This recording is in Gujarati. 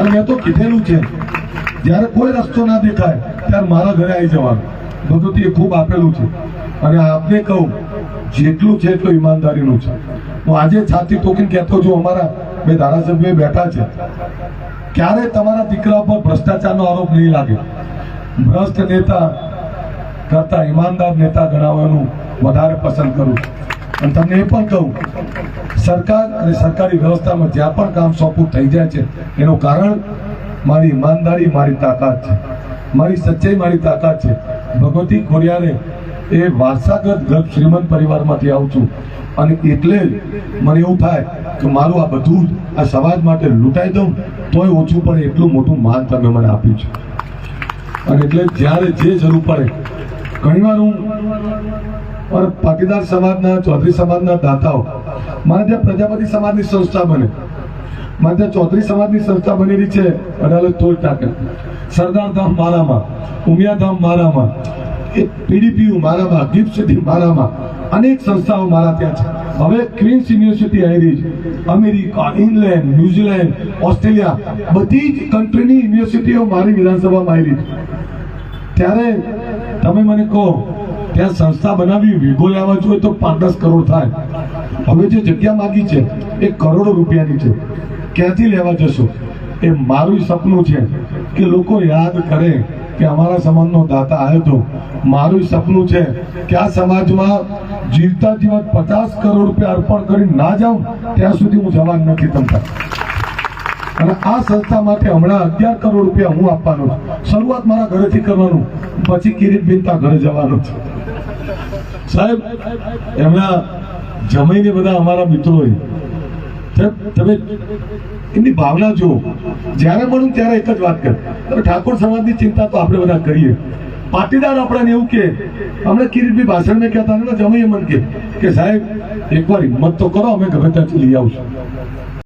અને મેં તો કીધેલું છે, જ્યારે કોઈ રસ્તો ના દેખાય, ત્યારે મારા ઘરે આવી જવાનું. ભગવતીએ ખૂબ આપેલું છે. અને આપને કહું, જેટલું છે એટલું ઈમાનદારીનું છે. હું આજે છાતી ટોકીને કહેતો છું, અમારા બે ધારાસભ્યો બેઠા છે. ક્યારે તમારા દીકરા પર ભ્રષ્ટાચારનો આરોપ નહીં લાગે? ભ્રષ્ટ નેતા કરતા ઈમાનદાર નેતા ગણાવવાનું વધારે પસંદ કરું છું. અને તમને એ પણ કહું, સરકાર અને સરકારી વ્યવસ્થામાં જ્યાં પણ કામ સોંપવું થઈ જાય છે, એનું કારણ મારી ઈમાનદારી, મારી તાકાત છે. મારી સચ્ચાઈ, મારી તાકાત છે. ભગવતી ખોરિયાને એ વારસાગત ગર્ભ શ્રીમંત પરિવારમાંથી આવું છું. અને એટલે મને એવું થાય કે મારું આ બધું આ સમાજ માટે લૂંટાઈ દઉં, તોય ઓછું પડે એટલું મોટું માન તમે મને આપ્યું છે. અને એટલે જ્યારે જે જરૂર પડે, ઘણીવાર હું મારા પાટીદાર સમાજના, ચૌધરી સમાજના દાતાઓ, મારે ત્યાં પ્રજાપતિ સમાજની સંસ્થા બને. મારે ત્યાં ચૌધરી સમાજની સંસ્થા બનેલી છે અડાલજ ટોલ ટાંકે. સરદાર ધામ મારામાં, ઉમિયાધામ મારામાં, એ પીડીપીયુ મારામાં, ગિફ્ટ સિટી મારામાં, અનેક સંસ્થાઓ મારા ત્યાં છે. હવે ક્વીન્સ યુનિવર્સિટી આવી છે. અમેરિકા, ઇંગ્લેન્ડ, ન્યુઝીલેન્ડ, ઓસ્ટ્રેલિયા, બધી જ કન્ટ્રીની યુનિવર્સિટીઓ મારી વિધાનસભામાં આવી છે. ત્યારે તમે મને કહો ત્યાં સંસ્થા બનાવી વીઘો લેવા જોઈએ તો પાંચ દસ કરોડ થાય. હવે જે જગ્યા માગી છે, એ કરોડો રૂપિયાની છે. ક્યાંથી લેવા જશો? એ મારું સપનું છે કે લોકો યાદ કરે કે અમારા સમાજનો દાતા આવ્યો હતો. મારું સપનું છે કે આ સમાજમાં જીવતા જીવન પચાસ કરોડ રૂપિયા અર્પણ કરી ના જાઉં, ત્યાં સુધી હું જવાન નથી તમતા અને આ સંસ્થા માટે હમણાં અગિયાર કરોડ રૂપિયા હું આપવાનો છું. શરૂઆત મારા ઘરેથી કરવાનું. પછી કિરીટ બિનતા ઘરે જવાનું છે. સાહેબ, એમના જમાઈને બધા અમારા મિત્રો તમે એમની ભાવના જુઓ. જ્યારે મળું ત્યારે એક જ વાત કર તમે ઠાકોર સમાજની ચિંતા તો આપણે બધા કરીએ. પાટીદાર આપણાને એવું કે અમને કિરીટભાઈ ભાષણ મેં કહેતા ને જમાઈએ મને કે સાહેબ, એકવાર હિંમત તો કરો, અમે ગમે ત્યાંથી લઈ આવશું.